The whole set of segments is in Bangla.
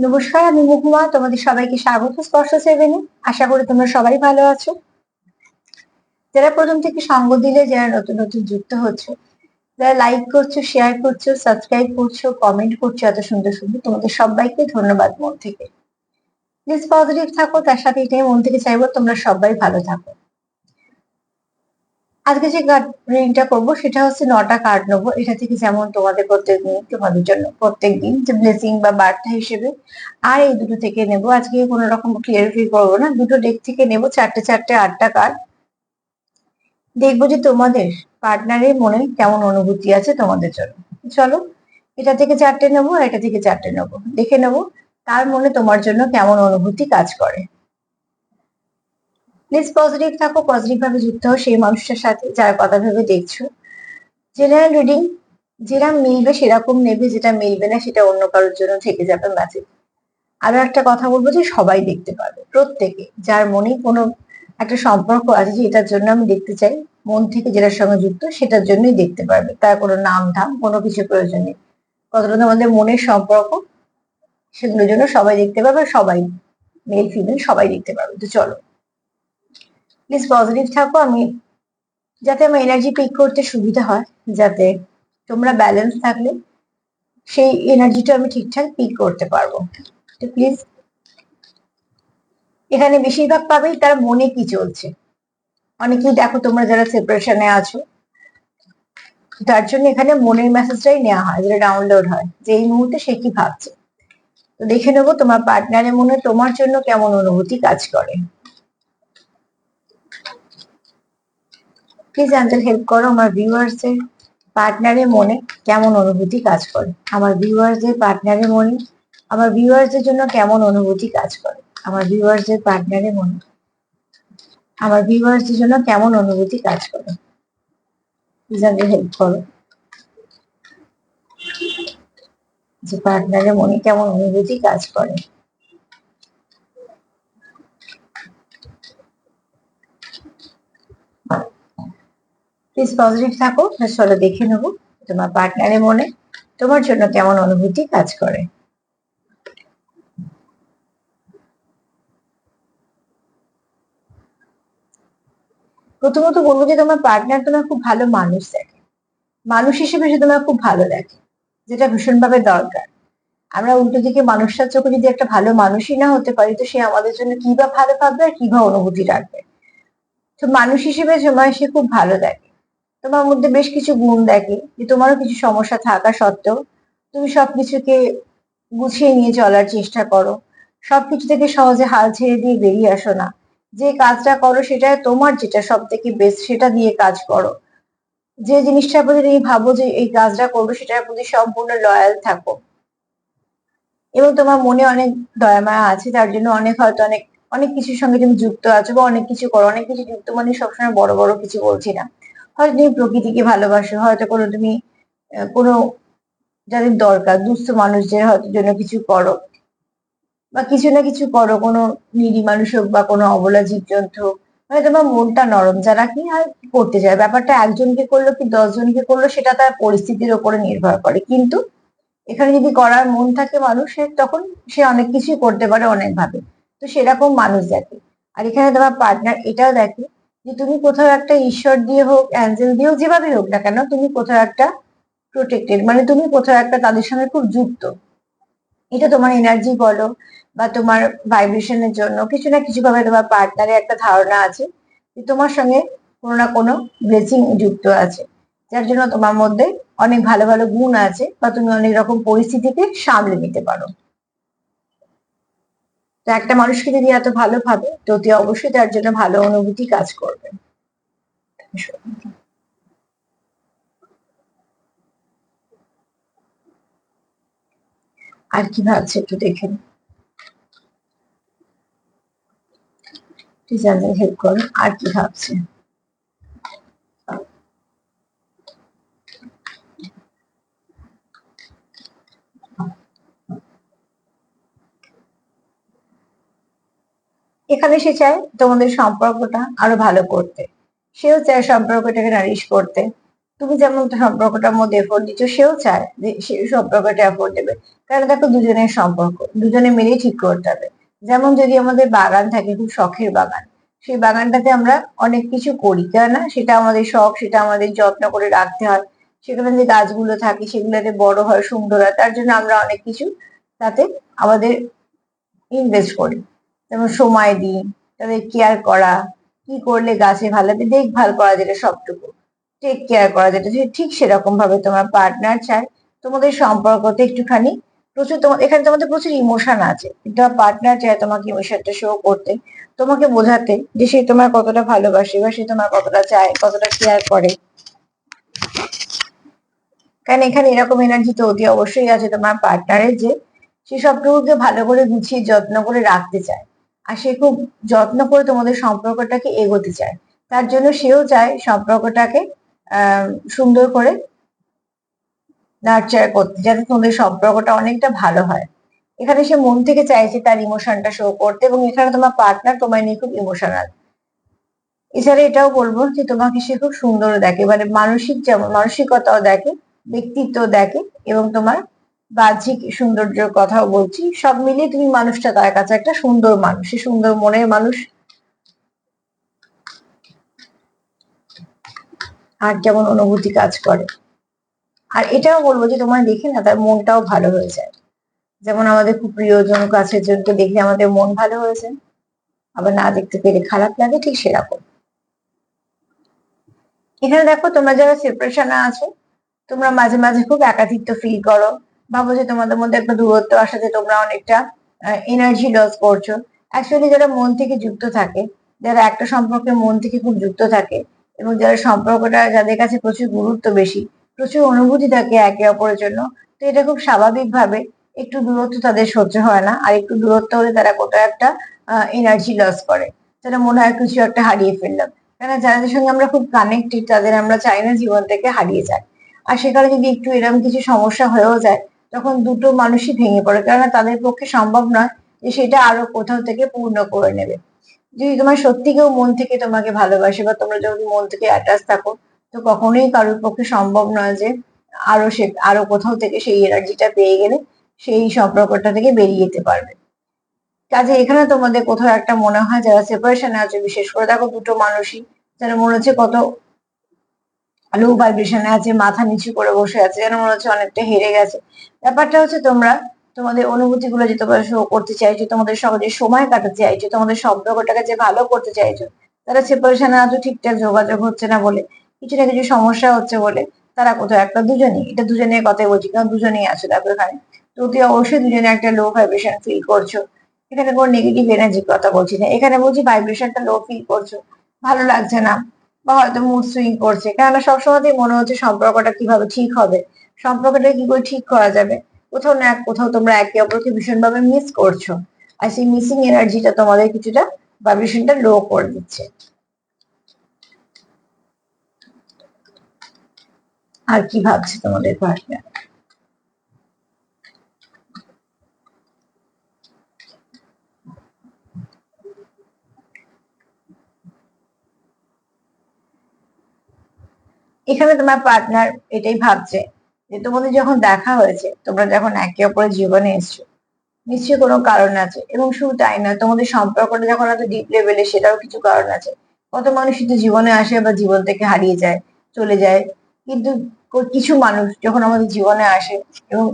নমস্কার, আমি মহুয়া। তোমাদের সবাইকে স্বাগত স্পর্শ সেভেনে। আশা করি তোমরা সবাই ভালো আছো। যারা প্রথম থেকে সঙ্গ দিলে, যারা নতুন নতুন যুক্ত হচ্ছে, যারা লাইক করছ শেয়ার করছ সাবস্ক্রাইব করছ কমেন্ট করছ, এত সুন্দর সুন্দর, তোমাদের সবাইকে ধন্যবাদ মন থেকে। প্লিজ পজিটিভ থাকো, তার সাথে এটাই মন থেকে চাইব, তোমরা সবাই ভালো থাকো। আজকে যে কার্ড রিডিংটা করব, সেটা হচ্ছে নটা কার্ড নেব। এটা থেকে যেমন তোমাদের প্রত্যেক দিন, তোমাদের জন্য প্রত্যেক দিন যে ব্লেসিং বা বার্তা হিসেবে আর এই দুটো থেকে নেব। আজকে কোনো রকম ক্লিয়ারিফাই করব না। দুটো ডেক থেকে নেব, চারটে চারটে আটটা কার্ড দেখব যে তোমাদের পার্টনারের মনে কেমন অনুভূতি আছে তোমাদের জন্য। চলো, এটা থেকে চারটে নেব এটা থেকে চারটে নেব। দেখে নেব, তার মনে তোমার জন্য কেমন অনুভূতি কাজ করে। প্লিজ পজিটিভ থাকো পজিটিভ ভাবে যুক্ত হও, সেই মানুষটার সাথে যার কথা ভেবে দেখছ। জেনারেল রিডিং যেটা মিলবে সেরকম নেবে, যেটা মিলবে না সেটা অন্য কারোর জন্য থেকে যাবে ম্যাসেজ আরও একটা কথা বলব যে সবাই দেখতে পাবে প্রত্যেকে। যার মনে কোনো একটা সম্পর্ক আছে যে এটার জন্য আমি দেখতে চাই, মন থেকে যেটার সঙ্গে যুক্ত সেটার জন্যই দেখতে পারবে। তার কোনো নাম ধাম, কোনো কিছু প্রয়োজন নেই। কতটা তোমাদের মনের সম্পর্ক, সেগুলোর জন্য সবাই দেখতে পাবে সবাই মেল ফিমেল সবাই দেখতে পাবে তো চলো। প্লিজ পজিটিভ থাকো, আমি যাতে আমার এনার্জি পিক করতে সুবিধা হয়, যাতে তোমরা ব্যালেন্স থাকলে সেই এনার্জিটা আমি ঠিকঠাক পিক করতে পারব। তো প্লিজ এখানে বেশিরভাগ পাবেই তার মনে কি চলছে। অনেকেই দেখো তোমরা যারা সেপারেশনে আছো, তার জন্য এখানে মনের মেসেজটাই নেওয়া হয়, যেটা ডাউনলোড হয়, যে এই মুহূর্তে সে কি ভাবছে। তো দেখে নেব তোমার পার্টনারের মনে তোমার জন্য কেমন অনুভূতি কাজ করে। প্লিজ অ্যাঞ্জেল হেল্প করো আমার ভিউয়ার্সদের পার্টনারের মনে কেমন অনুভূতি কাজ করে। আমার ভিউয়ার্সদের পার্টনারের মনে, আমার ভিউয়ার্সদের জন্য কেমন অনুভূতি কাজ করে। আমার ভিউয়ার্সদের পার্টনারের মনে, আমার ভিউয়ার্সদের জন্য কেমন অনুভূতি কাজ করে। প্লিজ অ্যাঞ্জেল হেল্প করো। যে পার্টনারের মনে কেমন অনুভূতি কাজ করে। প্লিজ পজিটিভ থাকো চলো দেখে নেব তোমার পার্টনারের মনে। তোমার জন্য কেমন অনুভূতি কাজ করে। প্রথমত বলব যে তোমার পার্টনার তোমার খুব ভালো মানুষ দেখে। মানুষ হিসেবে সে তোমার খুব ভালো দেখে, যেটা ভীষণভাবে দরকার। আমরা উল্টো দিকে মানুষটার চোখে যদি একটা ভালো মানুষই না হতে পারি, তো সে আমাদের জন্য কি বা ভালো ভাববে আর কি বা অনুভূতি রাখবে। তো মানুষ হিসেবে সময় সে খুব ভালো দেখে। তোমার মধ্যে বেশ কিছু গুণ দেখে যে তোমারও কিছু সমস্যা থাকা সত্ত্বেও তুমি সবকিছুকে গুছিয়ে নিয়ে চলার চেষ্টা করো। সবকিছু থেকে সহজে হাল ছেড়ে দিয়ে বেরিয়ে আসো না। যে কাজটা করো সেটা তোমার যেটা সব থেকে বেস্ট সেটা দিয়ে কাজ করো। যে জিনিসটার প্রতি তুমি ভাবো যে এই কাজটা করব সেটার প্রতি সম্পূর্ণ লয়াল থাকো। এবং তোমার মনে অনেক দয়ামায়া আছে, তার জন্য অনেক হয়তো অনেক অনেক কিছুর সঙ্গে তুমি যুক্ত আছো বা অনেক কিছু করো। অনেক কিছু যুক্ত মানে সবসময় বড় বড় কিছু বলছি না। হয়তো তুমি প্রকৃতিকে ভালোবাসো, হয়তো কোনো তুমি কোনো যাদের দরকার, দুস্থ মানুষদের হয়তো জন্য কিছু করো বা কিছু না কিছু করো, কোনো নিরী মানুষ হোক বা কোনো অবলা জীবজন্তু মানে তোমার মনটা নরম, যারা কি আর করতে চায়? ব্যাপারটা একজনকে করল কি দশজনকে করল, সেটা তার পরিস্থিতির ওপরে নির্ভর করে। কিন্তু এখানে যদি করার মন থাকে মানুষের, তখন সে অনেক কিছুই করতে পারে অনেক ভাবে তো সেরকম মানুষ দেখে। আর এখানে তোমার পার্টনার এটাও দেখে যে তুমি কোথাও একটা ঈশ্বর দিয়ে হোক অ্যাঞ্জেল দিয়ে হোক, যেভাবে হোক না কেন, তুমি কোথাও একটা প্রোটেক্টেড মানে তুমি কোথাও একটা তাদের সঙ্গে খুব যুক্ত। এটা তোমার এনার্জি বলো বা তোমার ভাইব্রেশনের জন্য, কিছু না কিছু ভাবে তোমার পার্টনারের একটা ধারণা আছে যে তোমার সঙ্গে কোনো না কোনো ব্লেসিং যুক্ত আছে। যার জন্য তোমার মধ্যে অনেক ভালো ভালো গুণ আছে বা তুমি অনেক রকম পরিস্থিতিকে সামলে নিতে পারো। তো একটা মানুষকে যদি এত ভালো ভাবে, তো অতি অবশ্যই তার জন্য ভালো অনুভূতি কাজ করবে। আর কি ভাবছে একটু দেখেন হেল্প করো। আর কি ভাবছে? এখানে সে চায় তোমাদের সম্পর্কটা আরও ভালো করতে। সেও চায় সম্পর্কটাকে নারিশ করতে। তুমি যেমন সম্পর্কটার মধ্যে এফোর্ট দিচ্ছ, সেও চায় যে সে সম্পর্কটা এফোর্ট দেবে। কারণ দেখো দুজনের সম্পর্ক, দুজনে মিলেই ঠিক করতে হবে। যেমন যদি আমাদের বাগান থাকে, খুব শখের বাগান, সেই বাগানটাতে আমরা অনেক কিছু করি। কেননা সেটা আমাদের শখ, সেটা আমাদের যত্ন করে রাখতে হয়। সেখানে যে গাছগুলো থাকে, সেগুলোতে বড় হয়, সুন্দর হয়, তার জন্য আমরা অনেক কিছু তাতে আমাদের ইনভেস্ট করি। যেমন সময় দিই তাদের কেয়ার করা, কি করলে গাছে ভালো হবে, দেখভাল করা যেটা সবটুকু টেক কেয়ার করা যেটা ঠিক সেরকম ভাবে তোমার পার্টনার চায়, তোমাদের সম্পর্কতে একটুখানি প্রচুর তোমার এখানে তোমাদের প্রচুর ইমোশন আছে, কিন্তু পার্টনার চায় তোমাকে ইমোশনটা শো করতে, তোমাকে বোঝাতে যে সে তোমার কতটা ভালোবাসে বা সে তোমার কতটা চায়, কতটা কেয়ার করে। কারণ এখানে এরকম এনার্জি তো অতি অবশ্যই আছে তোমার পার্টনারের যে, সে সবটুকুকে ভালো করে গুছিয়ে, যত্ন করে রাখতে চায়। আর সে খুব যত্ন করে তোমাদের সম্পর্কটাকে এগোতে চায়। তার জন্য সেও চায় সম্পর্কটাকে সুন্দর করে নার্চার করতে, যাতে তোমাদের সম্পর্কটা অনেকটা ভালো হয়। এখানে সে মন থেকে চাইছে তার ইমোশনটা শো করতে এবং এখানে তোমার পার্টনার তোমায় নিয়ে খুব ইমোশনাল এছাড়া এটাও বলব যে তোমাকে সে খুব সুন্দর দেখে মানে মানসিক যেমন, মানসিকতাও দেখে ব্যক্তিত্ব দেখে এবং তোমার বাহ্যিক সৌন্দর্যের কথাও বলছি। সব মিলিয়ে তুমি মানুষটা তার কাছে একটা সুন্দর মানুষ সুন্দর মনের মানুষ। আর যেমন অনুভূতি কাজ করে। আর এটাও বলব যে তোমার দেখে না তার মনটাও ভালো হয়ে যায়। যেমন আমাদের খুব প্রিয়জন কাছের জনকে দেখলে আমাদের মন ভালো হয়েছে আবার না দেখতে পেরে খারাপ লাগে ঠিক সেরকম। এখানে দেখো তোমরা যারা সেপারেশনে আছো, তোমরা মাঝে মাঝে খুব একাধিত্ব ফিল করো। ভাবো যে তোমাদের মধ্যে একটা দূরত্ব আসাতে তোমরা অনেকটা এনার্জি লস করছ। অ্যাকচুয়ালি যারা মন থেকে যুক্ত থাকে, যারা একটা সম্পর্কে মন থেকে খুব যুক্ত থাকে এবং যারা সম্পর্কটা যাদের কাছে প্রচুর গুরুত্ব বেশি, প্রচুর অনুভূতি থাকে একে অপরের জন্য, তো এটা খুব স্বাভাবিকভাবে একটু দূরত্ব তাদের সহ্য হয় না। আর একটু দূরত্ব হলে তারা কোথাও একটা এনার্জি লস করে। তারা মনে হয় কিছু একটা হারিয়ে ফেললাম। কেন যাদের সঙ্গে আমরা খুব কানেক্টেড তাদের আমরা চাই না জীবন থেকে হারিয়ে যায় আর সেখানে যদি একটু এরকম কিছু সমস্যা হয়েও যায় তখন দুটো মানুষই ভেঙে পড়ে, কেননা তাদের পক্ষে সম্ভব নয় যে সেটা আরও কোথাও থেকে পূর্ণ করে নেবে। যদি তোমার সত্যি কেউ মন থেকে তোমাকে ভালোবাসে বা তোমরা যদি মন থেকে অ্যাটাচ থাকো, তো কখনোই কারোর পক্ষে সম্ভব নয় যে আরও সে, আরও কোথাও থেকে সেই এনার্জিটা পেয়ে গেলে সেই সম্পর্কটা থেকে বেরিয়ে যেতে পারবে। কাজে এখানে তোমাদের কোথাও একটা মনে হয় যারা সেপারেশনে আছে, বিশেষ করে দেখো দুটো মানুষই, যারা মনে হচ্ছে কত লো ভাইব্রেশনে আছে, মাথা নিচু করে বসে আছে, যেন মনে হচ্ছে অনেকটা হেরে গেছে। ব্যাপারটা হচ্ছে তোমরা তোমাদের অনুভূতি গুলো যে তোমরা শো করতে চাইছো, তোমাদের সহজে সময় কাটাতে চাইছো, তোমাদের সম্পর্কটাকে যে ভালো করতে চাইছো, তারা সেপারেশনে আজও ঠিকঠাক যোগাযোগ হচ্ছে না বলে কিছু না কিছু সমস্যা হচ্ছে বলে, তারা কোথাও একটা দুজনেই, এটা দুজনের কথাই বলছি, কারণ দুজনেই আছে দেখো এখানে। তো তুই অবশ্যই দুজনে একটা লো ভাইব্রেশন ফিল করছ। এখানে কোনো নেগেটিভ এনার্জির কথা বলছি না। এখানে বলছি ভাইব্রেশনটা লো ফিল করছ। ভালো লাগছে না। বা হয়তো মুড সুইং করছে। কেননা সবসময়তেই মনে হচ্ছে সম্পর্কটা কীভাবে ঠিক হবে? সম্পর্কটা কি করে ঠিক করা যাবে? কোথাও না কোথাও তোমরা একে অপরকে ভীষণভাবে মিস করছ। আর সেই মিসিং এনার্জিটা তোমাদের কিছুটা ভাইব্রেশনটা লো করে দিচ্ছে। আর কি ভাবছে তোমাদের পার্টনার এখানে তোমার পার্টনার এটাই ভাবছে যে তোমাদের যখন দেখা হয়েছে, তোমরা যখন একে অপরের জীবনে এসছো, নিশ্চয়ই কোনো কারণ আছে। এবং শুধু তাই না তোমাদের সম্পর্কটা যখন এত ডিপ লেভেলে সেটাও কিছু কারণ আছে। কত মানুষই তো জীবনে আসে বা জীবন থেকে হারিয়ে যায়, চলে যায়। কিন্তু কিছু মানুষ যখন আমাদের জীবনে আসে এবং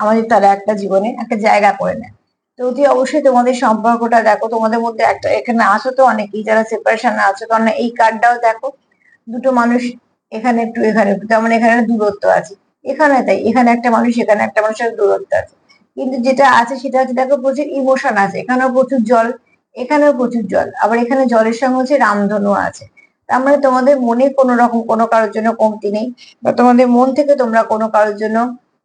আমাদের তারা একটা জীবনে একটা জায়গা করে নেয়। তো অতি অবশ্যই তোমাদের সম্পর্কটা দেখো, তোমাদের মধ্যে একটা এখানে আছো তো অনেকেই, যারা সেপারেশনে আছো কারণ এই কার্ডটাও দেখো। দুটো মানুষ এখানে একটু এখানে একটু তেমন এখানে দূরত্ব আছে। এখানে তাই, এখানে একটা মানুষ, এখানে একটা মানুষের দূরত্ব আছে। কিন্তু যেটা আছে সেটা হচ্ছে, দেখো প্রচুর ইমোশন আছে। এখানেও প্রচুর জল, এখানেও প্রচুর জল। আবার এখানে জলের সঙ্গে হচ্ছে রামধনু আছে। তার মানে তোমাদের মনে কোনো রকম, কোনো কারোর জন্য কমতি নেই। বা তোমাদের মন থেকে তোমরা কোনো কারোর জন্য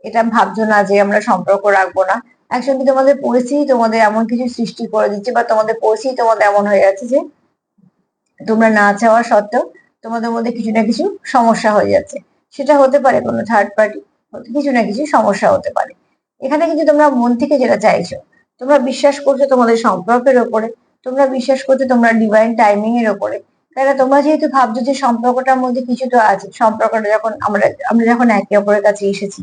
এটা ভাবছ না যে আমরা সম্পর্ক রাখব না। একসঙ্গে তোমাদের পরিস্থিতি তোমাদের এমন কিছু সৃষ্টি করে দিচ্ছে বা তোমাদের পরিস্থিতি তোমাদের এমন হয়ে যাচ্ছে যে তোমরা না চাওয়া সত্ত্বেও তোমাদের মধ্যে কিছু না কিছু সমস্যা হয়ে যাচ্ছে। সেটা হতে পারে কোনো থার্ড পার্টি কিছু না কিছু সমস্যা হতে পারে। এখানে কিন্তু তোমরা মন থেকে যেটা চাইছো, তোমরা বিশ্বাস করছ তোমাদের সম্পর্কের ওপরে, তোমরা বিশ্বাস করছ তোমরা ডিভাইন টাইমিং এর ওপরে। কেন তোমরা যেহেতু ভাবছ যে সম্পর্কটার মধ্যে কিছু তো আছে, সম্পর্কটা যখন আমরা আমরা যখন একে অপরের কাছে এসেছি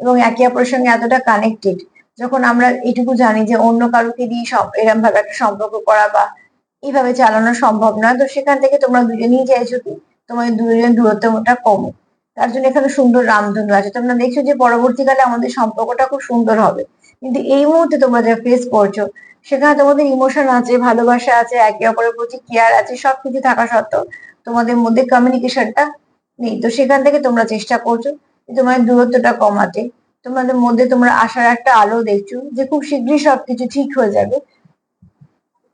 এবং একে অপরের সঙ্গে এতটা কানেক্টেড যখন আমরা এটুকু জানি যে অন্য কারোকে দিয়ে সব এরম ভাবে একটা সম্পর্ক করা বা এইভাবে চালানো সম্ভব না। তো সেখান থেকে তোমরা দুজনেই চাইছো কি তোমাদের দুজনের দূরত্বটা কমে। তার জন্য এখানে সুন্দর রামধনু আছে। তোমরা দেখছ যে পরবর্তীকালে আমাদের সম্পর্কটা খুব সুন্দর হবে। কিন্তু এই মুহূর্তে তোমরা যা ফেস করছ, সেখানে তোমাদের ইমোশন আছে, ভালোবাসা আছে, একে অপরের প্রতি কেয়ার আছে সবকিছু থাকা সত্ত্বেও তোমাদের মধ্যে কমিউনিকেশনটা নেই। তো সেখান থেকে তোমরা চেষ্টা করছ তোমাদের দূরত্বটা কমাতে। তোমাদের মধ্যে তোমরা আসার একটা আলো দেখছ যে খুব শীঘ্রই সবকিছু ঠিক হয়ে যাবে।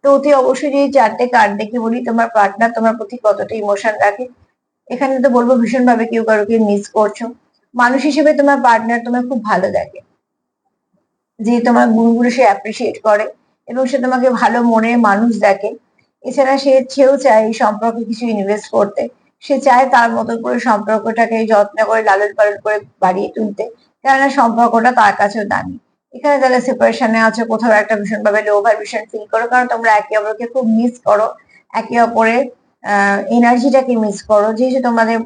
তো অতি অবশ্যই যদি চারটে কার্ড দেখে বলি, তোমার পার্টনার তোমার প্রতি কতটা ইমোশন রাখে? এখানে তো বলব ভীষণ ভাবে কেউ কারোকে মিস করছ। মানুষ হিসেবে তোমার পার্টনার তোমার খুব ভালো দেখে। যে তোমার গুণগুলো সে অ্যাপ্রিসিয়েট করে এবং সে তোমাকে ভালো মনের মানুষ দেখে। এছাড়া সে সেও চায় এই সম্পর্কে কিছু ইনভেস্ট করতে। সে চায় তার মতো করে সম্পর্কটাকে যত্ন করে লালন পালন করে বাড়িয়ে তুলতে। কেননা সম্পর্কটা তার কাছেও দামি। এখানে যারা সেপারেশনে আছো, কোথাও একটা ভীষণভাবে লো ভাইব্রেশন ফিল করো, কারণ তোমরা একে অপরকে খুব মিস করো। একে অপরের এনার্জিটাকে মিস করো। যেহেতু তোমাদের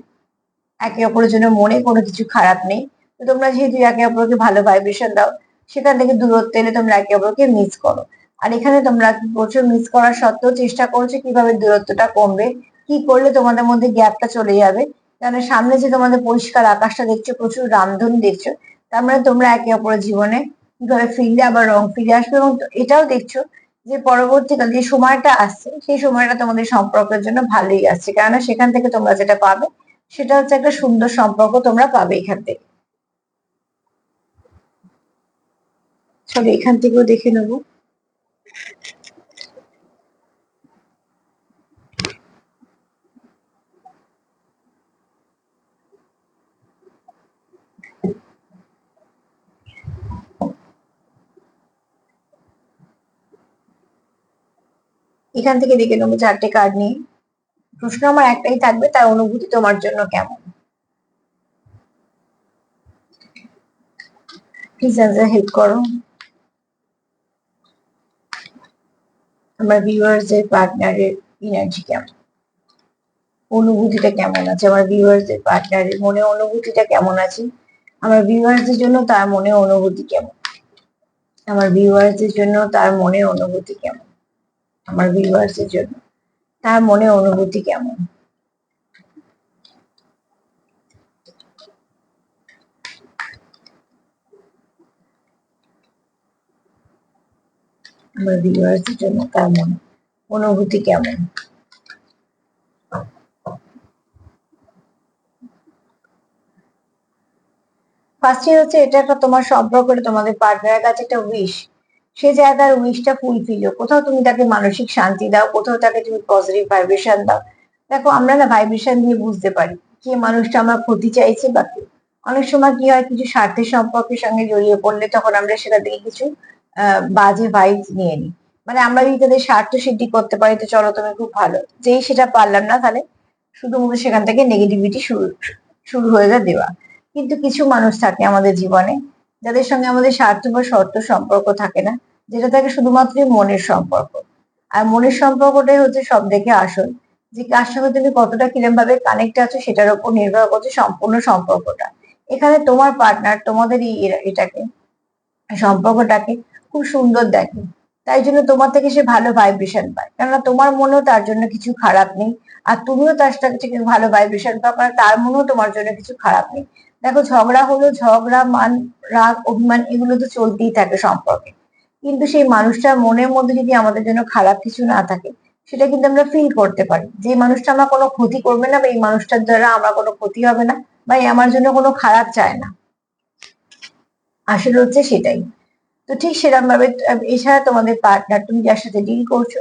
একে অপরের জন্য মনে কোনো কিছু খারাপ নেই, তো তোমরা যেহেতু একে অপরকে ভালো ভাইব্রেশন দাও, সেখান থেকে দূরত্ব এলে তোমরা একে অপরকে মিস করো। আর এখানে তোমরা করছ মিস করার সত্ত্বেও চেষ্টা করছ কীভাবে দূরত্বটা কমবে, কি করলে তোমাদের মধ্যে গ্যাপটা চলে যাবে। কারণ সামনে যে তোমাদের পরিষ্কার আকাশটা দেখছ, প্রচুর রামধন দেখছ, তার মানে তোমরা একে অপরের জীবনে কীভাবে ফিরলে আবার রং ফিরে আসবে এবং এটাও দেখছ যে পরবর্তীকালে যে সময়টা আসছে, সেই সময়টা তোমাদের সম্পর্কের জন্য ভালোই আসছে। কেননা সেখান থেকে তোমরা যেটা পাবে, সেটা হচ্ছে একটা সুন্দর সম্পর্ক তোমরা পাবে এখান থেকে। চলো এখান থেকেও দেখে নেব। এখান থেকে দেখে নেব চারটে কার্ড নিয়ে প্রশ্ন আমার একটাই থাকবে, তার অনুভূতি তোমার জন্য কেমন? প্লিজ হেল্প করো। আমার ভিউয়ার্স ভিউয়ার্সদের পার্টনারের এনার্জি কেমন? অনুভূতিটা কেমন আছে? আমার ভিউয়ার্সদের পার্টনারের মনে অনুভূতিটা কেমন আছে? আমার ভিউয়ার্সদের জন্য তার মনে অনুভূতি কেমন? আমার ভিউয়ার্সদের জন্য তার মনে অনুভূতি কেমন? আমার ভিউয়ার্সের জন্য। তার মনে অনুভূতি কেমন? আমার ভিউয়ার্সের জন্য তার মনে, অনুভূতি কেমন? ফার্স্টে হচ্ছে এটা একটা তোমার সম্পর্কটা তোমাদের পার্টনারের কাছে একটা উইশ সে যায় তার উইশটা ফুলফিল কোথাও তুমি তাকে মানসিক শান্তি দাও, কোথাও তাকে তুমি পজিটিভ ভাইব্রেশন দাও। দেখো, আমরা না ভাইব্রেশন দিয়ে বুঝতে পারি কে মানুষটা আমার ক্ষতি চাইছে বা কি। অনেক সময় কি হয়, কিছু স্বার্থের সম্পর্কের সঙ্গে জড়িয়ে পড়লে তখন আমরা সেটা থেকে কিছু বাজে ভাইব নিয়ে নিই। মানে আমরা যদি তাদের স্বার্থ সিদ্ধি করতে পারি, তো চলো তুমি খুব ভালো। যেই সেটা পারলাম না, তাহলে শুধুমাত্র সেখান থেকে নেগেটিভিটি শুরু শুরু হয়ে যায় দেওয়া। কিন্তু কিছু মানুষ থাকে আমাদের জীবনে, যাদের সঙ্গে আমাদের স্বার্থ বা শর্ত সম্পর্ক থাকে না। যেটা থাকে শুধুমাত্র মনের সম্পর্ক। আর মনের সম্পর্কটাই হচ্ছে সব থেকে আসল। যে কার সঙ্গে তুমি কতটা কিরম ভাবে কানেক্ট আছো সেটার উপর নির্ভর করছে সম্পূর্ণ সম্পর্কটা। এখানে তোমার পার্টনার তোমাদের এই এটাকে, সম্পর্কটাকে খুব সুন্দর দেখে। তাই জন্য তোমার থেকে সে ভালো ভাইব্রেশন পায়। কেননা তোমার মনেও তার জন্য কিছু খারাপ নেই। আর তুমিও তার থেকে ভালো ভাইব্রেশন পাও, কারণ তার মনেও তোমার জন্য কিছু খারাপ নেই। দেখো ঝগড়া হলো, ঝগড়া, মান, রাগ, অভিমান এগুলো তো চলতেই থাকে সম্পর্কে। কিন্তু সেই মানুষটার মনের মধ্যে যদি আমাদের জন্য খারাপ কিছু না থাকে, সেটা কিন্তু আমরা ফিল করতে পারি। যে মানুষটা আমার কোনো ক্ষতি করবে না বা এই মানুষটার দ্বারা আমার কোনো ক্ষতি হবে না বা আমার জন্য কোনো খারাপ চায় না। আসলে হচ্ছে সেটাই। তো ঠিক সেরকম ভাবে এছাড়া তোমাদের পার্টনার তুমি যার সাথে ডিল করছ,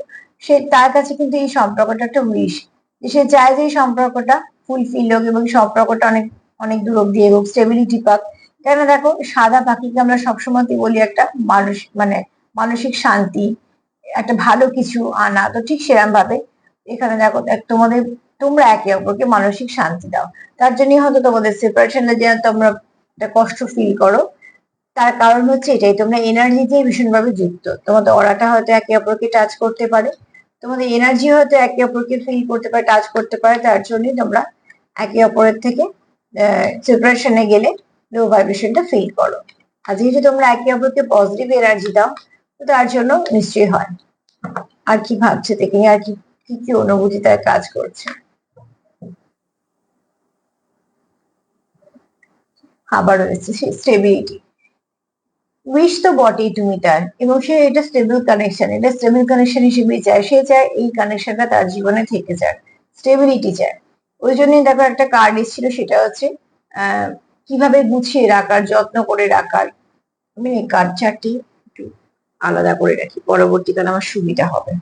সে তার কাছে কিন্তু এই সম্পর্কটা একটা উইশ যে সে চায় যে এই সম্পর্কটা ফুলফিল হোক এবং সম্পর্কটা অনেক অনেক দূর অব্দি এগোক স্টেবিলিটি পাক। কেন দেখো সাদা পাখিকে আমরা সবসময় বলি একটা মানুষ মানে মানসিক শান্তি, একটা ভালো কিছু আনা, তো ঠিক সেরকম ভাবে এখানে দেখো তোমাদের, তোমরা একে অপরকে মানসিক শান্তি দাও। তার জন্য হয়তো তোমাদের সেপারেশনে যেন তোমরা একটা কষ্ট ফিল করো, তার কারণ হচ্ছে এটাই, তোমরা এনার্জি দিয়ে ভীষণভাবে যুক্ত। তোমাদের অরাটা হয়তো একে অপরকে টাচ করতে পারে, তোমাদের এনার্জি হয়তো একে অপরকে ফিল করতে পারে টাচ করতে পারে, তার জন্যই তোমরা একে অপরের থেকে সেপারেশনে গেলে লো ভাইব্রেশনটা ফিল করো। আর যেহেতু তোমরা একে অপরকে পজিটিভ এনার্জি দাও, তো তার জন্য নিশ্চয়ই হয়। আর কি ভাবছে দেখে, আর কি কি কি অনুভূতি তার কাজ করছে? আবার রয়েছে স্টেবিলিটি উইশ তো বটেই তুমি তার এবং সে এটা স্টেবল কানেকশন এটা স্টেবল কানেকশন হিসেবে চায় সে চায় এই কানেকশনটা তার জীবনে থেকে যায় স্টেবিলিটি চায়। ওই জন্যই দেখো একটা কার্ড এসেছিল, সেটা হচ্ছে কীভাবে গুছিয়ে রাখার, যত্ন করে রাখার। আমি এই কার্ড একটু আলাদা করে রাখি, পরবর্তীকালে আমার সুবিধা হবে।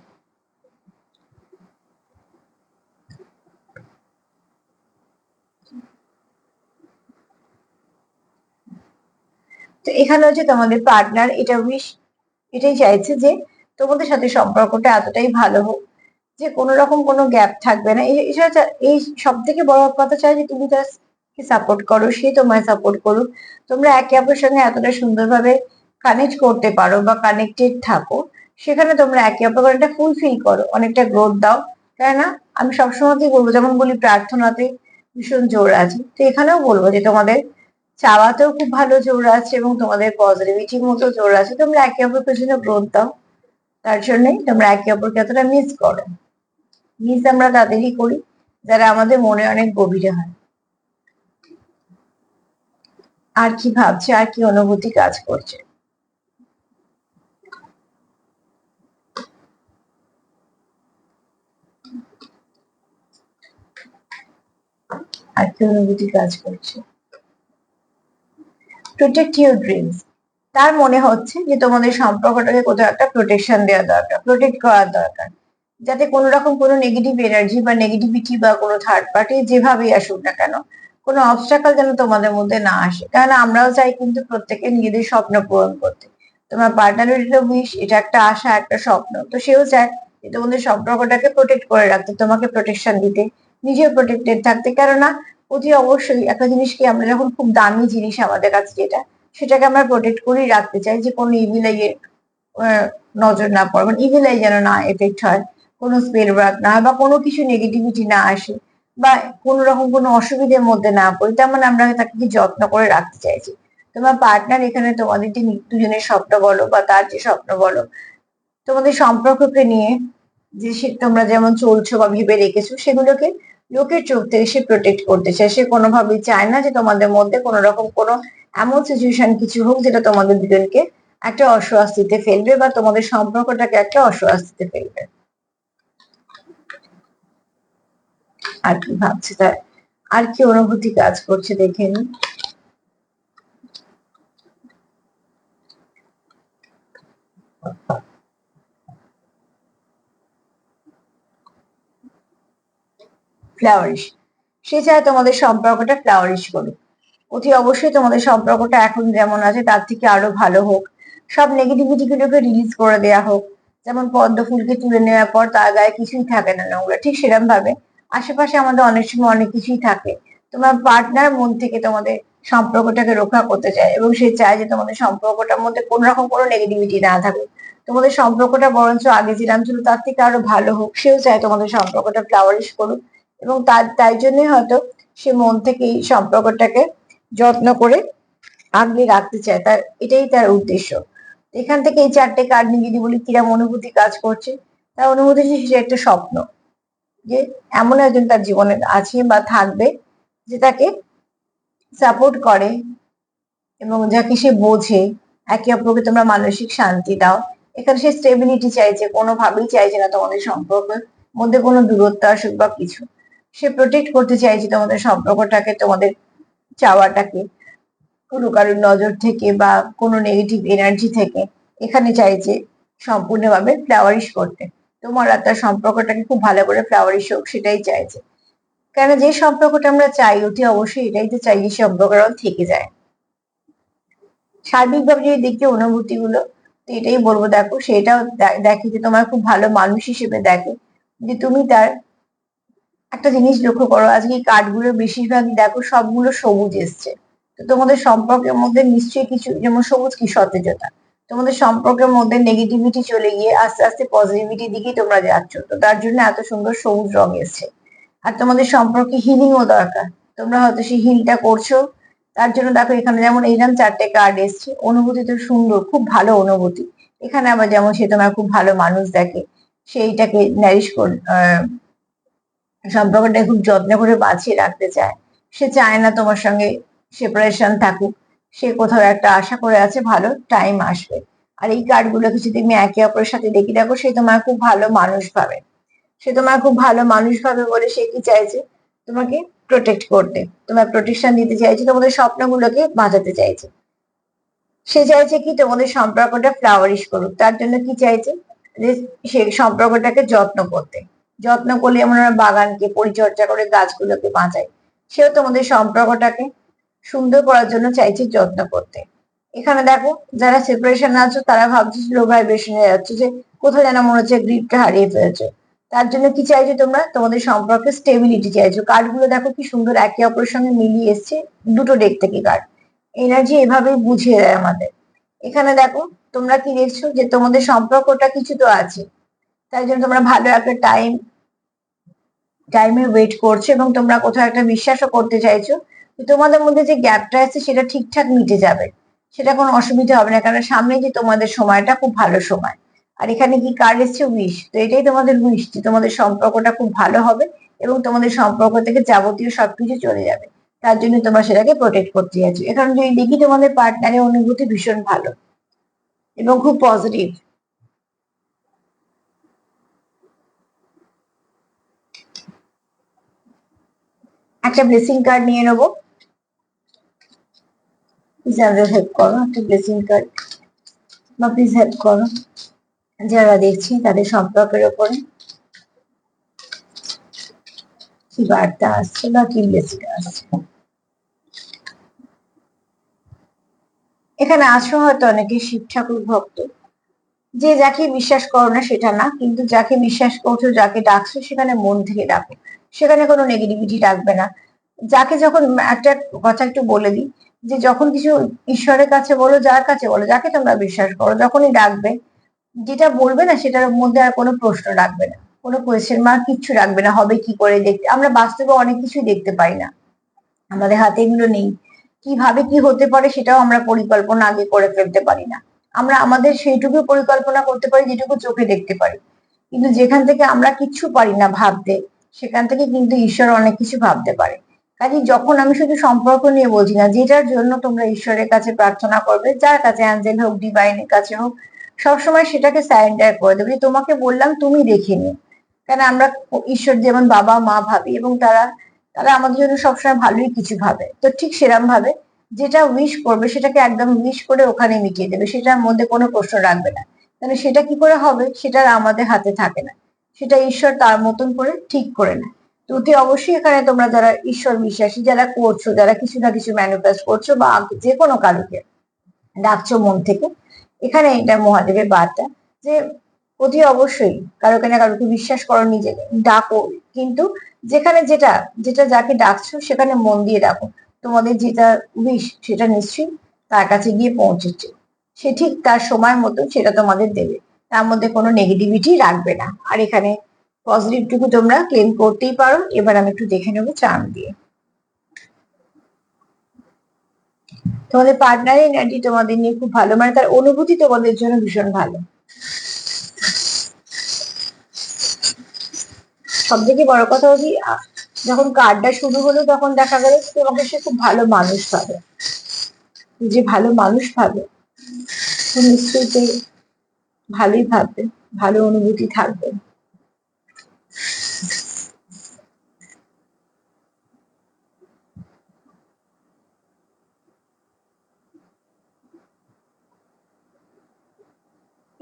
তো এখানে হচ্ছে তোমাদের পার্টনার এটা উইশ এটাই চাইছে যে তোমাদের সাথে সম্পর্কটা এতটাই ভালো হোক যে কোনো রকম কোনো গ্যাপ থাকবে না। এই সব থেকে বড় কথা চাই যে তুমি তাকে সাপোর্ট করো, সে তোমায় সাপোর্ট করুক। তোমরা একে অপরের সঙ্গে এতটা সুন্দরভাবে কানেক্ট করতে পারো বা কানেক্টেড থাকো, সেখানে তোমরা একে অপরকে অনেকটা ফুলফিল করো, অনেকটা গ্রোথ দাও, তাই না? আমি সবসময়তেই বলব, যেমন বলি প্রার্থনাতে ভীষণ জোর আছে, তো এখানেও বলব যে তোমাদের চাওয়াতেও খুব ভালো জোর আছে এবং তোমাদের পজিটিভিটির মতো জোর আছে। তোমরা একে অপরকে জন্য গ্রোথ দাও, তার জন্যই তোমরা একে অপরকে এতটা মিস করো। মিস আমরা তাদেরই করি, যারা আমাদের মনে অনেক গভীরে হয়। আর কি ভাবছে, আর কি অনুভূতি কাজ করছে? আর কি অনুভূতি কাজ করছে? প্রোটেক্ট ইউর ড্রিমস তার মনে হচ্ছে যে তোমাদের সম্পর্কটাকে কোথাও একটা প্রোটেকশন দেওয়া দরকার প্রোটেক্ট করার দরকার। যাতে কোনো রকম কোনো নেগেটিভ এনার্জি বা নেগেটিভিটি বা কোনো থার্ড পার্টি যেভাবেই আসুক না কেন কোনো অবস্টাকাল যেন তোমাদের মধ্যে না আসে। কারণ আমরাও চাই কিন্তু প্রত্যেকে নিজেদের স্বপ্ন পূরণ করতে। তোমার পার্টনারের এটা উইশ এটা একটা আশা, একটা স্বপ্ন। তো সেও চায় যে তোমাদের সম্পর্কটাকে প্রোটেক্ট করে রাখতে, তোমাকে প্রোটেকশন দিতে, নিজেও প্রোটেক্টেড থাকতে। কেননা, অতি অবশ্যই একটা জিনিসকে আমরা যখন খুব দামি জিনিস আমাদের কাছে যেটা, সেটাকে আমরা প্রোটেক্ট করেই রাখতে চাই যে কোনো ইভিলাইয়ের নজর না পড়ে। মানে ইভিলাই যেন না এফেক্ট হয়, কোনো স্পেল ওয়ার্ক না হয় বা কোনো কিছু নেগেটিভিটি না আসে। বা কোনো রকম কোনো অসুবিধার মধ্যে না পড়ি, তার মানে আমরা তাকে যত্ন করে রাখতে চাইছি? তোমার পার্টনার এখানে তোমাদের যে দুজনের স্বপ্ন বলো বা তার যে স্বপ্ন বলো, তোমাদের সম্পর্ককে নিয়ে যে সে তোমরা যেমন চলছো বা ভেবে রেখেছো, সেগুলোকে লোকের চোখ থেকে সে প্রোটেক্ট করতে চায়। সে কোনোভাবেই চায় না যে তোমাদের মধ্যে কোনো রকম কোনো এমন সিচুয়েশন কিছু হোক যেটা তোমাদের দুজনকে একটা অস্বস্তিতে ফেলবে বা তোমাদের সম্পর্কটাকে একটা অস্বস্তিতে ফেলবে। আর কি ভাবছে তার? আর কি অনুভূতি কাজ করছে দেখে নি। ফ্লাওয়ারিশ সে চায় তোমাদের সম্পর্কটা ফ্লাওয়ারিশ করুক। অতি অবশ্যই তোমাদের সম্পর্কটা এখন যেমন আছে, তার থেকে আরও ভালো হোক। সব নেগেটিভিটি গুলোকে রিলিজ করে দেওয়া হোক। যেমন পদ্ম ফুলকে তুলে নেওয়ার পর তার গায়ে কিছুই থাকে না নোংরা, ঠিক সেরকম ভাবে আশেপাশে আমাদের অনেক সময় অনেক কিছুই থাকে। তোমার পার্টনার মন থেকে তোমাদের সম্পর্কটাকে রক্ষা করতে চায় এবং সে চায় যে তোমাদের সম্পর্কটার মধ্যে কোন রকম কোনো নেগেটিভিটি না থাকে তোমাদের সম্পর্কটা বরঞ্চ আগে যেরাম ছিল তার থেকে আরও ভালো হোক, সেও চায় তোমাদের সম্পর্কটা ফ্লাওয়ারিশ করুক এবং তার, তাই জন্যই হয়তো সে মন থেকে এই সম্পর্কটাকে যত্ন করে আগলে রাখতে চায়। তার, এটাই তার উদ্দেশ্য। এখান থেকে এই চারটে কার্ড নিয়ে যদি বলি কিরম অনুভূতি কাজ করছে, তার অনুভূতি সেটা একটা স্বপ্ন। যে এমন একজন তার জীবনে আছে বা থাকবে যে তাকে সাপোর্ট করে এবং যাকে সে বোঝে, একে অপরকে তোমরা মানসিক শান্তি দাও। এখানে সে স্টেবিলিটি চাইছে, কোনোভাবেই চাইছে না তোমাদের সম্পর্কের মধ্যে কোনো দূরত্ব আসুক বা কিছু। সে প্রোটেক্ট করতে চাইছে তোমাদের সম্পর্কটাকে, তোমাদের চাওয়াটাকে, কোনো কারোর নজর থেকে বা কোনো নেগেটিভ এনার্জি থেকে। এখানে চাইছে সম্পূর্ণভাবে ফ্লাওয়ারিশ করতে। তোমার আর তার সম্পর্কটাকে খুব ভালো করে ফ্লাওয়ারিশ হোক, সেটাই চাইছে। কেন যে সম্পর্কটা আমরা চাই ওটি অবশ্যই এটাই তো চাই যে সম্পর্কটাও থেকে যায়। সার্বিকভাবে যদি দেখি অনুভূতি গুলো তো এটাই বলব, দেখো, সেটাও দেখে যে তোমার খুব ভালো মানুষ হিসেবে দেখে যে তুমি তার একটা জিনিস লক্ষ্য করো, আজকে কাঠগুলো বেশিরভাগই দেখো সবগুলো সবুজ এসছে। তো তোমাদের সম্পর্কের মধ্যে নিশ্চয়ই কিছু, যেমন সবুজ কি সতেজতা? তোমাদের সম্পর্কের মধ্যে নেগেটিভিটি চলে গিয়ে আস্তে আস্তে পজিটিভিটির দিকেই তোমরা যাচ্ছ। তো তার জন্য এত সুন্দর সবুজ রং এসছে। আর তোমাদের সম্পর্কে হিলিংও দরকার। তোমরা হয়তো সেই হিলটা করছ। তার জন্য দেখো, এখানে যেমন এইরকম চারটে কার্ড এসছে। অনুভূতি তো সুন্দর, খুব ভালো অনুভূতি। এখানে আবার যেমন সে তোমার খুব ভালো মানুষ দেখে, সেইটাকে ন্যারিশ কর সম্পর্কটা খুব যত্ন করে বাঁচিয়ে রাখতে চায়। সে চায় না তোমার সঙ্গে সেপারেশন থাকুক। সে কোথাও একটা আশা করে আছে, ভালো টাইম আসবে। আর এই কার্ডগুলোকে যদি তুমি একে অপরের সাথে দেখি রাখো সে তোমার খুব ভালো মানুষ ভাবে। সে তোমার খুব ভালো মানুষ ভাবে বলে সে কি চাইছে? তোমাকে প্রোটেক্ট করতে। তোমার প্রোটেকশন দিতে চাইছে, তোমাদের স্বপ্নগুলোকে বাঁচাতে চাইছে। সে চাইছে কি তোমাদের সম্পর্কটা ফ্লাওয়ারিশ করুক। তার জন্য কি চাইছে? যে সে সম্পর্কটাকে যত্ন করতে। যত্ন করলে আমরা বাগানকে পরিচর্যা করে গাছগুলোকে বাঁচাই সেও তোমাদের সম্পর্কটাকে সুন্দর করার জন্য চাইছে যত্ন করতে। এখানে দেখো, যারা সেপারেশন আছো, তারা ভাবছ লো ভাইব্রেশনে যাচ্ছে, যে কোথাও যেন মনে হচ্ছে গ্রিপটা হারিয়ে ফেলেছো। তার জন্য কি চাইছো তোমরা? তোমাদের সম্পর্কে স্টেবিলিটি চাইছো। কার্ডগুলো দেখো কি সুন্দর একে অপরের সঙ্গে মিলিয়ে এসছে, দুটো ডেক থেকে কার্ড এনার্জি এভাবেই বুঝিয়ে দেয় আমাদের। এখানে দেখো, তোমরা কি দেখছ যে তোমাদের সম্পর্কটা কিছু তো আছে। তাই জন্য তোমরা ভালো একটা টাইম টাইমে ওয়েট করছ এবং তোমরা কোথাও একটা বিশ্বাসও করতে চাইছো তোমাদের মধ্যে যে গ্যাপটা আছে সেটা ঠিকঠাক মিটে যাবে। সেটা কোনো অসুবিধা হবে না, কারণ সামনে যে তোমাদের সময়টা খুব ভালো সময়। আর এখানে কি কার্ড এসছে? উইশ তো এটাই তোমাদের উইশ যে তোমাদের সম্পর্কটা খুব ভালো হবে এবং তোমাদের সম্পর্ক থেকে যাবতীয় সবকিছু চলে যাবে। তার জন্য তোমরা সেটাকে প্রোটেক্ট করতে যাচ্ছ এখানে যদি দেখি তোমাদের পার্টনারের অনুভূতি ভীষণ ভালো এবং খুব পজিটিভ একটা ব্লেসিং কার্ড নিয়ে নেব। আমাদের হেল্প করো, একটা ব্লেসিং কার্ড বা প্লিজ হেল্প করো। যারা দেখছি তাদের সম্পর্কের ওপরে কি বার্তা আসছে বা কি ব্লেসিং আসছে। এখানে আছো হয়তো অনেকে শিব ঠাকুর ভক্ত। যে যাকে বিশ্বাস করো না সেটা না, কিন্তু যাকে বিশ্বাস করছ, যাকে ডাকছো, সেখানে মন থেকে ডাকো। সেখানে কোনো নেগেটিভিটি ডাকবে না। যাকে যখন একটা কথা একটু বলে দিই যে যখন কিছু ঈশ্বরের কাছে বলো, যার কাছে বলো, যাকে তোমরা বিশ্বাস করো, যখনই ডাকবে, যেটা বলবে না সেটার মধ্যে আর কোনো প্রশ্ন রাখবে না। কোনো কোয়েশ্চেন মার্ক কিচ্ছু রাখবে না, হবে কি করে দেখতে। আমরা বাস্তবে অনেক কিছুই দেখতে পাই না। আমাদের হাতে এগুলো নেই। কীভাবে কি হতে পারে সেটাও আমরা পরিকল্পনা আগে করে ফেলতে পারি না। আমরা আমাদের সেইটুকু পরিকল্পনা করতে পারি যেটুকু চোখে দেখতে পারি। কিন্তু যেখান থেকে আমরা কিচ্ছু পারি না ভাবতে, সেখান থেকে কিন্তু ঈশ্বর অনেক কিছু ভাবতে পারে। কাজে যখন আমি শুধু সম্পর্ক নিয়ে বলছি না, যেটার জন্য তোমরা ঈশ্বরের কাছে প্রার্থনা করবে, যার কাছে অ্যাঞ্জেল হোক ডিভাইনের কাছে হোক, সবসময় সেটাকে স্যারেন্ডার করে দেবে যে তোমাকে বললাম তুমি দেখে নিও। কেন আমরা ঈশ্বর যেমন বাবা, মা ভাবি এবং তারা তারা আমাদের জন্য সবসময় ভালোই কিছু ভাবে। তো ঠিক সেরকম ভাবে যেটা উইশ করবে সেটাকে একদম উইশ করে ওখানে মিটিয়ে দেবে। সেটার মধ্যে কোনো প্রশ্ন রাখবে না। তাহলে সেটা কি করে হবে? সেটা আমাদের হাতে থাকে না। সেটা ঈশ্বর তার মতন করে ঠিক করে নেয়। অতি অবশ্যই এখানে তোমরা যারা ঈশ্বর বিশ্বাসী, যারা করছ, যারা কিছু না কিছু ম্যানিফেস্ট করছ বা যে কোনো কারুকে ডাকছো মন থেকে, এখানে এটা মহাদেবের বার্তা যে অতি অবশ্যই কারোকে না কারোকে বিশ্বাস করো নিজেকে, ডাকো। কিন্তু যেখানে যেটা যেটা যাকে ডাকছো সেখানে মন দিয়ে ডাকো। তোমাদের যেটা উইশ সেটা নিশ্চয়ই তার কাছে গিয়ে পৌঁছেছে। সে ঠিক তার সময় মতো সেটা তোমাদের দেবে। তার মধ্যে কোনো নেগেটিভিটি রাখবে না। আর এখানে পজিটিভটুকু তোমরা ক্লেম করতেই পারো। এবার আমি একটু দেখে নেব চার্ম দিয়ে। তোমাদের পার্টনার এনার্জি তোমাদের নিয়ে খুব ভালো। মানে তার অনুভূতি তোমাদের জন্য ভীষণ ভালো। সব থেকে বড় কথা হচ্ছে যখন কার্ডটা শুরু হলো তখন দেখা গেল তোমাকে সে খুব ভালো মানুষ পাবে যে ভালো মানুষ পাবে নিশ্চয়ই ভালোই ভাববে, ভালো অনুভূতি থাকবে।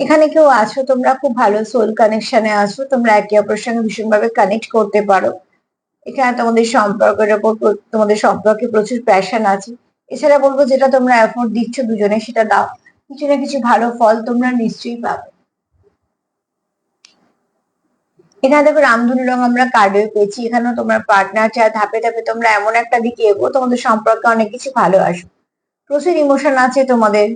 এখানে কেউ আছো, তোমরা খুব ভালো সোল কানেকশনে আছো, তোমরা একে অপরের সঙ্গে ভীষণভাবে কানেক্ট করতে পারো। এখানে তোমাদের সম্পর্কের ওপর তোমাদের সম্পর্কে প্রচুর প্যাশন আছে। এছাড়া বলব যেটা তোমরা এফোর্ট দিচ্ছ দুজনে, সেটা দাও। কিছু না কিছু ভালো ফল তোমরা নিশ্চয়ই পাবে। এখানে দেখো রামধনু রং আমরা কার্ডেও পেয়েছি, এখানেও তোমার পার্টনার চায় ধাপে ধাপে তোমরা এমন একটা দিকে এগো তোমাদের সম্পর্কে অনেক কিছু ভালো আসো প্রচুর ইমোশন আছে তোমাদের।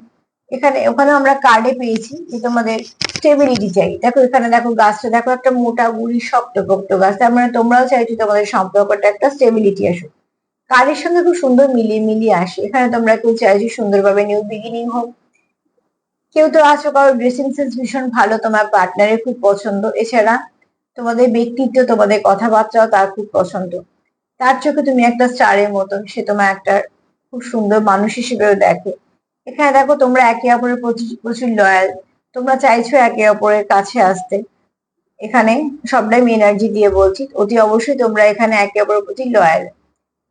এখানে ওখানে আমরা কার্ডে পেয়েছি যে তোমাদের স্টেবিলিটি চাই। দেখো এখানে, দেখো গাছটা, দেখো একটা মোটা গুড়ি শক্তপোক্ত গাছ। তার মানে তোমরাও চাইছো তোমাদের সম্পর্কটা একটা স্টেবিলিটি আসুক। কার্ডের সঙ্গে খুব সুন্দর মিলিয়ে মিলিয়ে আসে। এখানে তোমরা কেউ চাইছো সুন্দরভাবে নিউ বিগিনিং হোক। কেউ তো আছো কারও ড্রেসিং সেন্স ভীষণ ভালো, তোমার পার্টনারের খুব পছন্দ। এছাড়া তোমাদের ব্যক্তিত্ব, তোমাদের কথাবার্তাও তার খুব পছন্দ। তার চোখে তুমি একটা স্টারের মতন, সে তোমার একটা খুব সুন্দর মানুষ হিসেবেও দেখে। এখানে দেখো তোমরা একে অপরের প্রচুর লয়াল তোমরা চাইছো একে অপরের কাছে আসতে। এখানে সবটাই আমি এনার্জি দিয়ে বলছি। অতি অবশ্যই তোমরা এখানে একে অপরের প্রতি লয়াল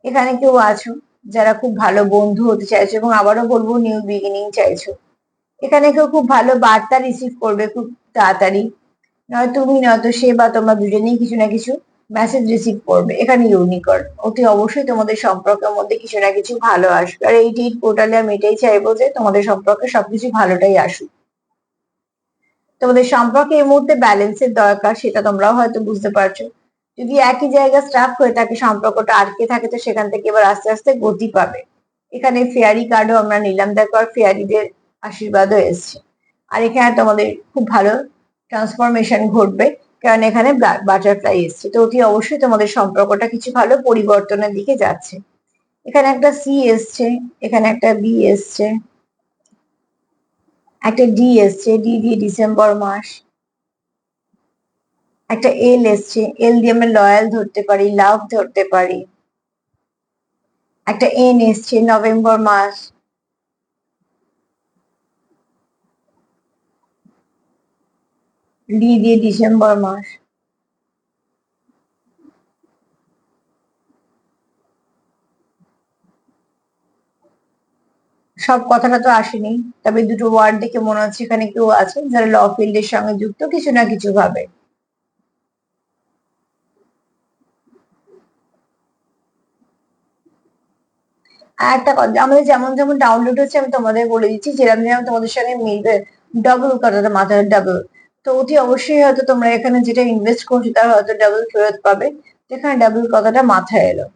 এখানে কেউ আছো যারা খুব ভালো বন্ধু হতে চাইছো এবং আবারও বলব নিউ বিগিনিং চাইছো। এখানে কেউ খুব ভালো বার্তা রিসিভ করবে খুব তাড়াতাড়ি। নয় তুমি নয়তো সে বা তোমরা দুজনেই কিছু না কিছু মেসেজ রিসিভ করবে। এখানে ইউনিকর্ন অতি অবশ্যই তোমাদের সম্পর্কের মধ্যে কিছু না কিছু ভালো আসবে। আর এই টিট পোর্টালে আমি এটাই চাইব যে তোমাদের সম্পর্কে সবকিছু ভালোটাই আসুক। তোমাদের সম্পর্কে এই মুহূর্তে ব্যালেন্সের দরকার, সেটা তোমরাও হয়তো বুঝতে পারছ। যদি একই জায়গা স্টাফ হয়ে থাকে, সম্পর্কটা আটকে থাকে, তো সেখান থেকে এবার আস্তে আস্তে গতি পাবে। এখানে ফেয়ারি কার্ডও আমরা নিলাম। দেখো, আর ফেয়ারিদের আশীর্বাদও এসছে। আর এখানে তোমাদের খুব ভালো ট্রান্সফরমেশন ঘটবে। কারণ এখানে বাটারফ্লাই এসছে। তো অতি অবশ্যই তোমাদের সম্পর্কটা কিছু ভালো পরিবর্তনের দিকে যাচ্ছে। এখানে একটা সি এসছে, এখানে একটা বি এসছে, একটা ডি এসছে ডি দিয়ে ডিসেম্বর মাস। একটা এল এসছে এল দিয়ে আমরা লয়াল ধরতে পারি লাভ ধরতে পারি। একটা এন এসছে নভেম্বর মাস। ডি দিয়ে ডিসেম্বর মাস সব কথাটা তো আসেনি। তবে দুটো ওয়ার্ড দেখে মনে হচ্ছে এখানে কেউ আছে যারা ল ফিল্ডের সঙ্গে যুক্ত, কিছু না কিছু ভাবে। আর একটা কথা, আমাদের যেমন যেমন ডাউনলোড হচ্ছে, আমি তোমাদের বলে দিচ্ছি, যেরকম যেরকম তোমাদের সঙ্গে মিলবে ডাবল কথাটা মাথায় ডাবল তো অতি অবশ্যই হয়তো তোমরা এখানে যেটা ইনভেস্ট করছ তার হয়তো ডাবল ফেরত পাবে। যেখানে ডাবল কথাটা মাথায় এলো।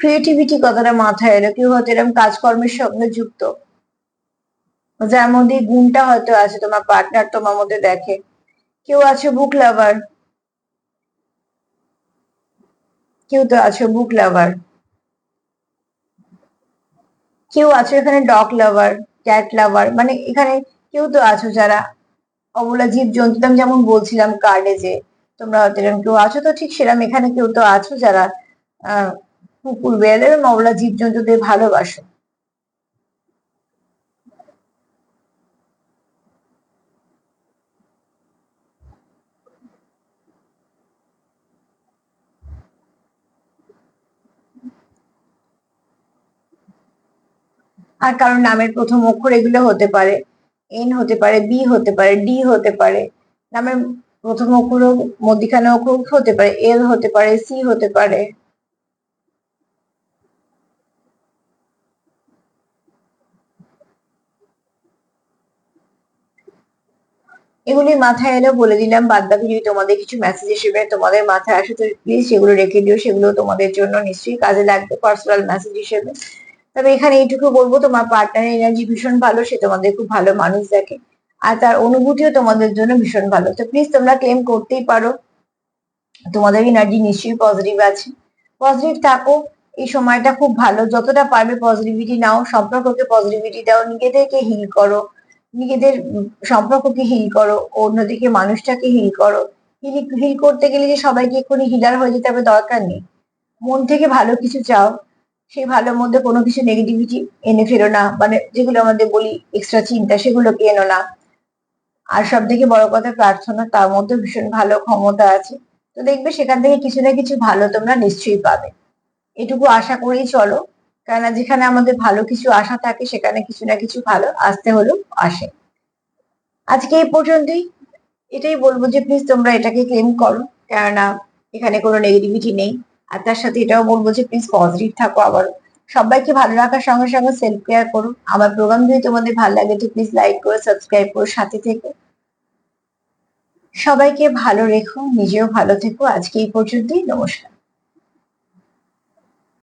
ক্রিয়েটিভিটি কথাটা মাথায় এলো। কেউ হয়তো এরকম কাজকর্মের সঙ্গে যুক্ত। যার মধ্যে গুণটা হয়তো আছে, তোমার পার্টনার তোমার মধ্যে দেখে। কেউ আছে বুক লাভার কেউ তো আছে বুক লাভার কেউ আছো এখানে ডগ লাভার ক্যাট লাভার মানে এখানে কেউ তো আছো যারা অবলা জীব জন্তু, আমি যেমন বলছিলাম কার্ডে যে তোমরা হয়তো এরকম কেউ আছো, তো ঠিক সেরকম এখানে কেউ তো আছো যারা, আহ, কুকুর বেড়াল এবং অবলা জীব জন্তুদের ভালোবাসো। আর কারোর নামের প্রথম অক্ষর এগুলো হতে পারে। এন হতে পারে বি হতে পারে ডি হতে পারে। নামের প্রথম অক্ষর মধ্যিখানে অক্ষর হতে পারে এল হতে পারে সি হতে পারে। এগুলি মাথায় এলেও বলে দিলাম, বাদ বাকি যদি তোমাদের কিছু মেসেজ হিসেবে তোমাদের মাথায় আসে তো প্লিজ সেগুলো রেখে দিও, সেগুলো তোমাদের জন্য নিশ্চয়ই কাজে লাগবে পার্সোনাল মেসেজ হিসেবে। তবে এখানে এইটুকু বলব, তোমার পার্টনারের এনার্জি ভীষণ ভালো, সে তোমাদের খুব ভালো মানুষ দেখে। আর তার অনুভূতিও তোমাদের জন্য ভীষণ ভালো। তো প্লিজ তোমরা ক্লেম করতেই পারো। তোমাদের এনার্জি নিশ্চয়ই পজিটিভ আছে। পজিটিভ থাকো, এই সময়টা খুব ভালো। যতটা পারবে পজিটিভিটি নাও, সম্পর্ককে পজিটিভিটি দাও, নিজেদেরকে হিল করো। নিজেদের সম্পর্ককে হিল করো, অন্যদিকে মানুষটাকে হিল করো। হিল হিল করতে গেলে যে সবাইকে এক্ষুনি হিলার হয়ে যেতে হবে দরকার নেই। মন থেকে ভালো কিছু চাও সেই ভালোর মধ্যে কোনো কিছু নেগেটিভিটি এনে ফেরো না। মানে যেগুলো আমাদের বলি এক্সট্রা চিন্তা, সেগুলোকে এনো না। আর সব থেকে বড় কথা প্রার্থনা, তার মধ্যে ভীষণ ভালো ক্ষমতা আছে। তো দেখবে সেখান থেকে কিছু না কিছু ভালো তোমরা নিশ্চয়ই পাবে। এটুকু আশা করেই চলো। কেননা যেখানে আমাদের ভালো কিছু আশা থাকে, সেখানে কিছু না কিছু ভালো আসতে হলেও আসে। আজকে এই পর্যন্তই। এটাই বলব যে প্লিজ তোমরা এটাকে ক্লেম করো। কেননা এখানে কোনো নেগেটিভিটি নেই। আর তার সাথে এটাও বলব যে প্লিজ পজিটিভ থাকো আবার। সবাইকে ভালো রাখার সঙ্গে সঙ্গে সেলফ কেয়ার করো। আমার প্রোগ্রাম যদি তোমাদের ভালো লাগে তো প্লিজ লাইক করো সাবস্ক্রাইব করো, সাথে থেকে। সবাইকে ভালো রেখো, নিজেও ভালো থেকো। আজকে এই পর্যন্তই, নমস্কার।